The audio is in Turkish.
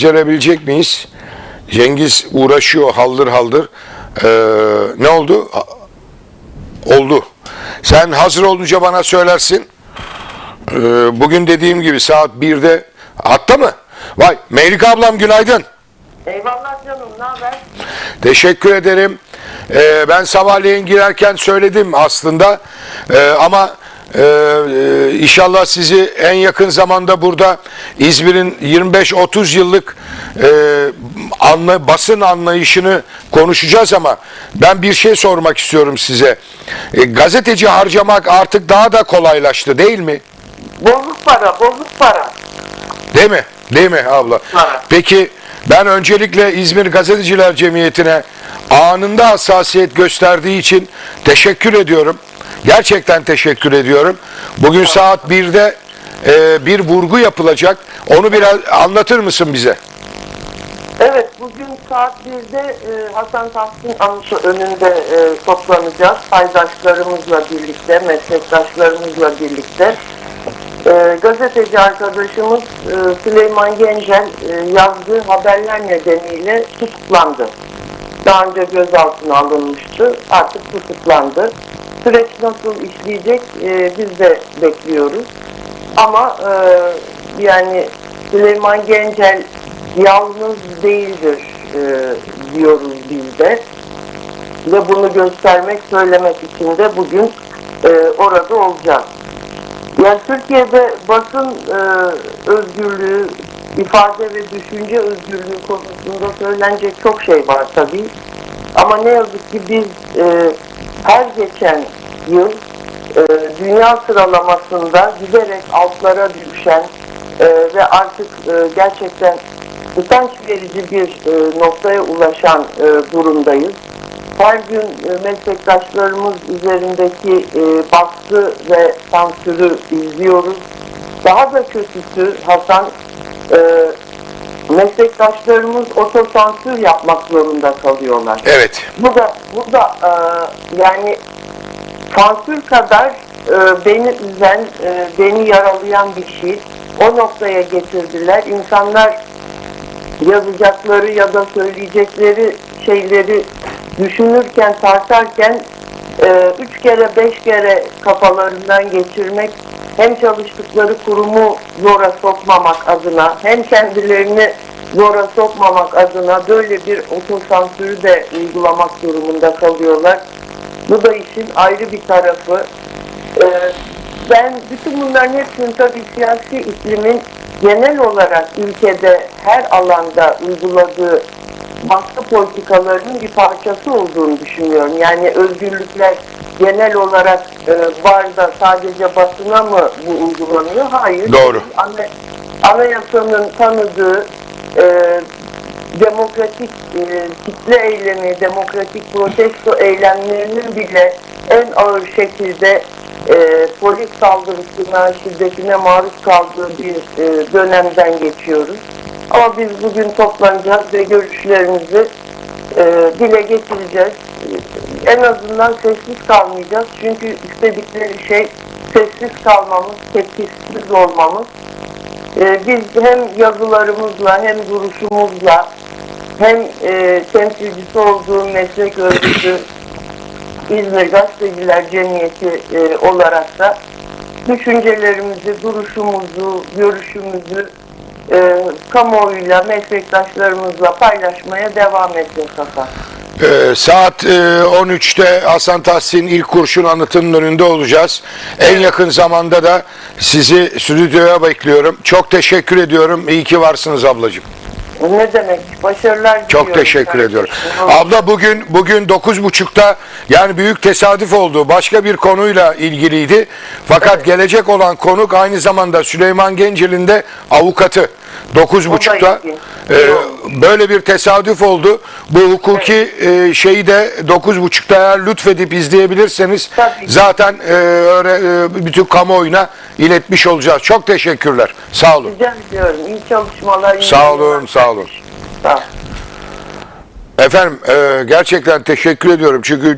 becerebilecek miyiz? Cengiz uğraşıyor haldır haldır. Ee, ne oldu? Oldu. Sen hazır olunca bana söylersin. Ee, bugün dediğim gibi saat 1'de hatta mı? Vay Meylik ablam günaydın. Eyvallah canım, ne haber? Teşekkür ederim. Ee, ben sabahleyin girerken söyledim aslında. Ee, ama e, e, inşallah sizi en yakın zamanda burada İzmir'in 25-30 yıllık e, anla, basın anlayışını konuşacağız ama ben bir şey sormak istiyorum size. E, gazeteci harcamak artık daha da kolaylaştı değil mi? Bozuk para, bozuk para. Değil mi? Değil mi abla? Evet. Peki ben öncelikle İzmir Gazeteciler Cemiyeti'ne anında hassasiyet gösterdiği için teşekkür ediyorum. Gerçekten teşekkür ediyorum. Bugün saat 1'de e, bir vurgu yapılacak. Onu biraz anlatır mısın bize? Evet, bugün saat 1'de e, Hasan Tahsin Anısı önünde e, toplanacağız. Paydaşlarımızla birlikte, meslektaşlarımızla birlikte. E, gazeteci arkadaşımız e, Süleyman Gencel e, yazdığı haberler nedeniyle tutuklandı. Daha önce gözaltına alınmıştı, artık tutuklandı. Süreç nasıl işleyecek e, biz de bekliyoruz. Ama e, yani Süleyman Gencel yalnız değildir e, diyoruz biz de. Ve bunu göstermek, söylemek için de bugün e, orada olacağız. Yani Türkiye'de basın e, özgürlüğü, ifade ve düşünce özgürlüğü konusunda söylenecek çok şey var tabii. Ama ne yazık ki biz e, geçen yıl e, dünya sıralamasında giderek altlara düşen e, ve artık e, gerçekten utanç verici bir e, noktaya ulaşan e, durumdayız. Her gün e, meslektaşlarımız üzerindeki e, baskı ve sansürü izliyoruz. Daha da kötüsü Hasan, e, meslektaşlarımız otosansür yapmak zorunda kalıyorlar. Evet. Bu da, bu da e, yani sansür kadar e, beni üzen, e, beni yaralayan bir şey. O noktaya getirdiler. İnsanlar yazacakları ya da söyleyecekleri şeyleri düşünürken, tartarken e, üç kere, beş kere kafalarından geçirmek hem çalıştıkları kurumu zora sokmamak adına hem kendilerini zora sokmamak adına böyle bir otosansürü de uygulamak durumunda kalıyorlar. Bu da işin ayrı bir tarafı. Ee, ben bütün bunların hepsinin tabii siyasi iklimin genel olarak ülkede her alanda uyguladığı baskı politikalarının bir parçası olduğunu düşünüyorum. Yani özgürlükler genel olarak e, var da sadece basına mı bu uygulanıyor? Hayır. Doğru. Ana- anayasanın tanıdığı e, demokratik e, kitle eylemi, demokratik protesto eylemlerinin bile en ağır şekilde e, polis saldırısına, şiddetine maruz kaldığı bir e, dönemden geçiyoruz. Ama biz bugün toplanacağız ve görüşlerimizi e, dile getireceğiz. E, En azından sessiz kalmayacağız. Çünkü istedikleri şey sessiz kalmamız, tepkisiz olmamız. Ee, biz hem yazılarımızla hem duruşumuzla hem e, temsilcisi olduğum meslek örgütü İzmir Gazeteciler Cemiyeti e, olarak da düşüncelerimizi, duruşumuzu, görüşümüzü e, kamuoyuyla, meslektaşlarımızla paylaşmaya devam edeceğiz Hasan. Ee, saat e, 13'te Hasan Tahsin ilk kurşun anıtının önünde olacağız. En yakın zamanda da sizi stüdyoya bekliyorum. Çok teşekkür ediyorum. İyi ki varsınız ablacığım. Ne demek? Başarılar Çok diliyorum teşekkür kardeşim. ediyorum. Abla bugün bugün 9.30'da yani büyük tesadüf oldu. Başka bir konuyla ilgiliydi. Fakat gelecek olan konuk aynı zamanda Süleyman Gencel'in de avukatı. 9.30'da ilginç. e, böyle bir tesadüf oldu. Bu hukuki e, şeyi de 9.30'da eğer lütfedip izleyebilirseniz Tabii zaten e, öyle, e, bütün kamuoyuna iletmiş olacağız. Çok teşekkürler. Sağ olun. Rica ediyorum. İyi çalışmalar. iyi Sağ olun, yayınlar. sağ olun. Sağ. Efendim e, gerçekten teşekkür ediyorum çünkü